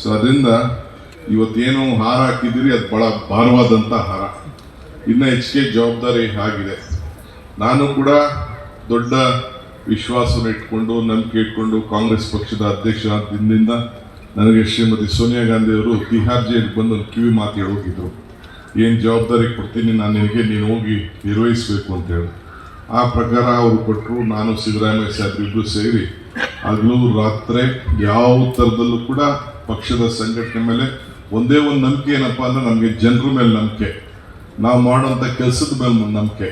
So ಅದರಿಂದ ಇವತ್ತೇನು ಹಾರ ಹಾಕಿದ್ದೀರಿ, ಅದು ಬಹಳ ಭಾರವಾದಂಥ ಹಾರ. ಇನ್ನು ಹೆಚ್ಚಿಗೆ ಜವಾಬ್ದಾರಿ ಆಗಿದೆ. ನಾನು ಕೂಡ ದೊಡ್ಡ ವಿಶ್ವಾಸವನ್ನು ಇಟ್ಕೊಂಡು, ನಂಬಿಕೆ ಇಟ್ಕೊಂಡು ಕಾಂಗ್ರೆಸ್ ಪಕ್ಷದ ಅಧ್ಯಕ್ಷ ದಿನದಿಂದ ನನಗೆ ಶ್ರೀಮತಿ ಸೋನಿಯಾ ಗಾಂಧಿ ಅವರು ತಿಹಾರ್ ಜೈಲಿಗೆ ಬಂದು ಕಿವಿ ಮಾತು ಹೇಳೋಗಿದ್ದರು ಏನು ಜವಾಬ್ದಾರಿ ಕೊಡ್ತೀನಿ, ನಾನು ನಿನಗೆ, ನೀನು ಹೋಗಿ ನಿರ್ವಹಿಸಬೇಕು ಅಂತ ಹೇಳಿ. ಆ ಪ್ರಕಾರ ಅವರು ಕೊಟ್ಟರು, ನಾನು ಸಿದ್ದರಾಮಯ್ಯ ಸಾಹೇಬ್ ಇಬ್ಬರು ಸೇರಿ ಹಗಲು ರಾತ್ರಿ ಯಾವ ಥರದಲ್ಲೂ ಕೂಡ ಪಕ್ಷದ ಸಂಘಟನೆ ಮೇಲೆ ಒಂದೇ ಒಂದು ನಂಬಿಕೆ ಏನಪ್ಪ ಅಂದ್ರೆ ನಮಗೆ ಜನರ ಮೇಲೆ ನಂಬಿಕೆ. ನಾವು ಮಾಡುವಂಥ ಕೆಲಸದ ಮೇಲೆ ನಂಬಿಕೆ.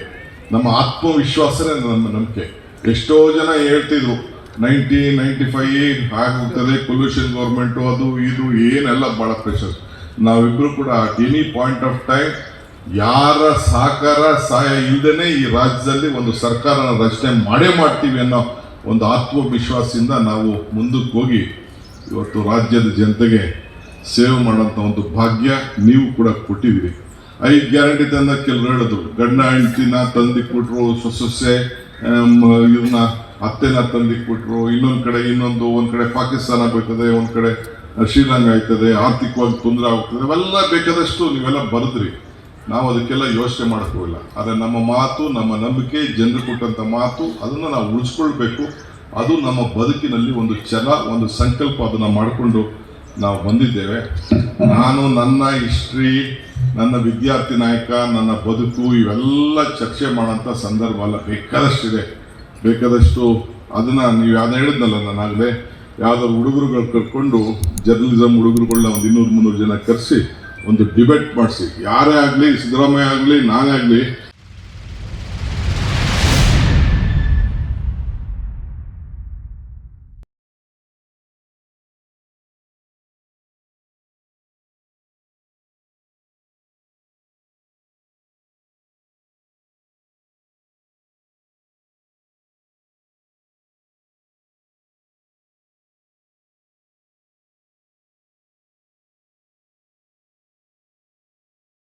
ನಮ್ಮ ಆತ್ಮವಿಶ್ವಾಸನೇ ನಮ್ಮ ನಂಬಿಕೆ. ಎಷ್ಟೋ ಜನ ಹೇಳ್ತಿದ್ರು ನೈಂಟಿ ನೈಂಟಿ ಫೈವ್ ಆಗುತ್ತದೆ ಪೊಲ್ಯೂಷನ್ ಗೌರ್ಮೆಂಟು ಅದು, ಇದು, ಏನೆಲ್ಲ ಭಾಳ ಪ್ರೆಷರ್ ನಾವಿಬ್ಬರು ಕೂಡ at any point of time ಯಾರ ಸಹಕಾರ, ಸಹಾಯ ಇಲ್ಲದೇ ಈ ರಾಜ್ಯದಲ್ಲಿ ಒಂದು ಸರ್ಕಾರನ ರಚನೆ ಮಾಡೇ ಮಾಡ್ತೀವಿ ಅನ್ನೋ ಒಂದು ಆತ್ಮವಿಶ್ವಾಸದಿಂದ ನಾವು ಮುಂದಕ್ಕೆ ಹೋಗಿ ಇವತ್ತು ರಾಜ್ಯದ ಜನತೆಗೆ ಸೇವೆ ಮಾಡೋಂಥ ಒಂದು ಭಾಗ್ಯ ನೀವು ಕೂಡ ಕೊಟ್ಟಿದ್ದೀರಿ. ಐದು ಗ್ಯಾರಂಟಿ ತಂದ ಕೆಲವರು ಹೇಳಿದ್ರು ಗಂಡ ಹೆಂಡತಿನ ತಂದಿಕ್ಬಿಟ್ರು ಸೊಸೆ ಇದನ್ನ ಅತ್ತೆನ ಕೊಟ್ಟರು ಇನ್ನೊಂದು ಕಡೆ, ಇನ್ನೊಂದು, ಒಂದು ಕಡೆ ಪಾಕಿಸ್ತಾನ ಬೇಕದೆ ಒಂದು ಕಡೆ ಶ್ರೀಲಂಕಾ ಆಯ್ತದೆ, ಆರ್ಥಿಕವಾಗಿ ತೊಂದರೆ ಆಗ್ತದೆ ಅವೆಲ್ಲ ಬೇಕಾದಷ್ಟು ನೀವೆಲ್ಲ ಬರೆದ್ರಿ. ನಾವು ಅದಕ್ಕೆಲ್ಲ ಯೋಚನೆ ಮಾಡ್ಕೋಲ್ಲ ಆದರೆ ನಮ್ಮ ಮಾತು, ನಮ್ಮ ನಂಬಿಕೆ, ಜನರು ಕೊಟ್ಟಂಥ ಮಾತು, ಅದನ್ನು ನಾವು ಉಳಿಸ್ಕೊಳ್ಬೇಕು. ಅದು ನಮ್ಮ ಬದುಕಿನಲ್ಲಿ ಒಂದು ಛಲ ಒಂದು ಸಂಕಲ್ಪ ಅದನ್ನು ಮಾಡಿಕೊಂಡು ನಾವು ಬಂದಿದ್ದೇವೆ. ನಾನು, ನನ್ನ ಹಿಸ್ಟ್ರಿ, ನನ್ನ ವಿದ್ಯಾರ್ಥಿ ನಾಯಕ, ನನ್ನ ಬದುಕು, ಇವೆಲ್ಲ ಚರ್ಚೆ ಮಾಡೋಂಥ ಸಂದರ್ಭ ಅಲ್ಲ. ಬೇಕಾದಷ್ಟಿದೆ. ಬೇಕಾದಷ್ಟು ಅದನ್ನು ನೀವು ಯಾವ್ದು ಹೇಳಿದ್ನಲ್ಲ ನಾನಾಗಲೇ, ಯಾವ್ದಾದ್ರು ಹುಡುಗರುಗಳು ಕರ್ಕೊಂಡು ಜರ್ನಲಿಸಮ್ ಹುಡುಗರುಗಳನ್ನ ಒಂದು ಇನ್ನೂರು, ಮುನ್ನೂರು ಜನ ಕರೆಸಿ ಒಂದು ಡಿಬೇಟ್ ಮಾಡಿಸಿ. ಯಾರೇ ಆಗಲಿ ಸಿದ್ದರಾಮಯ್ಯ ಆಗಲಿ ನಾನೇ ಆಗಲಿ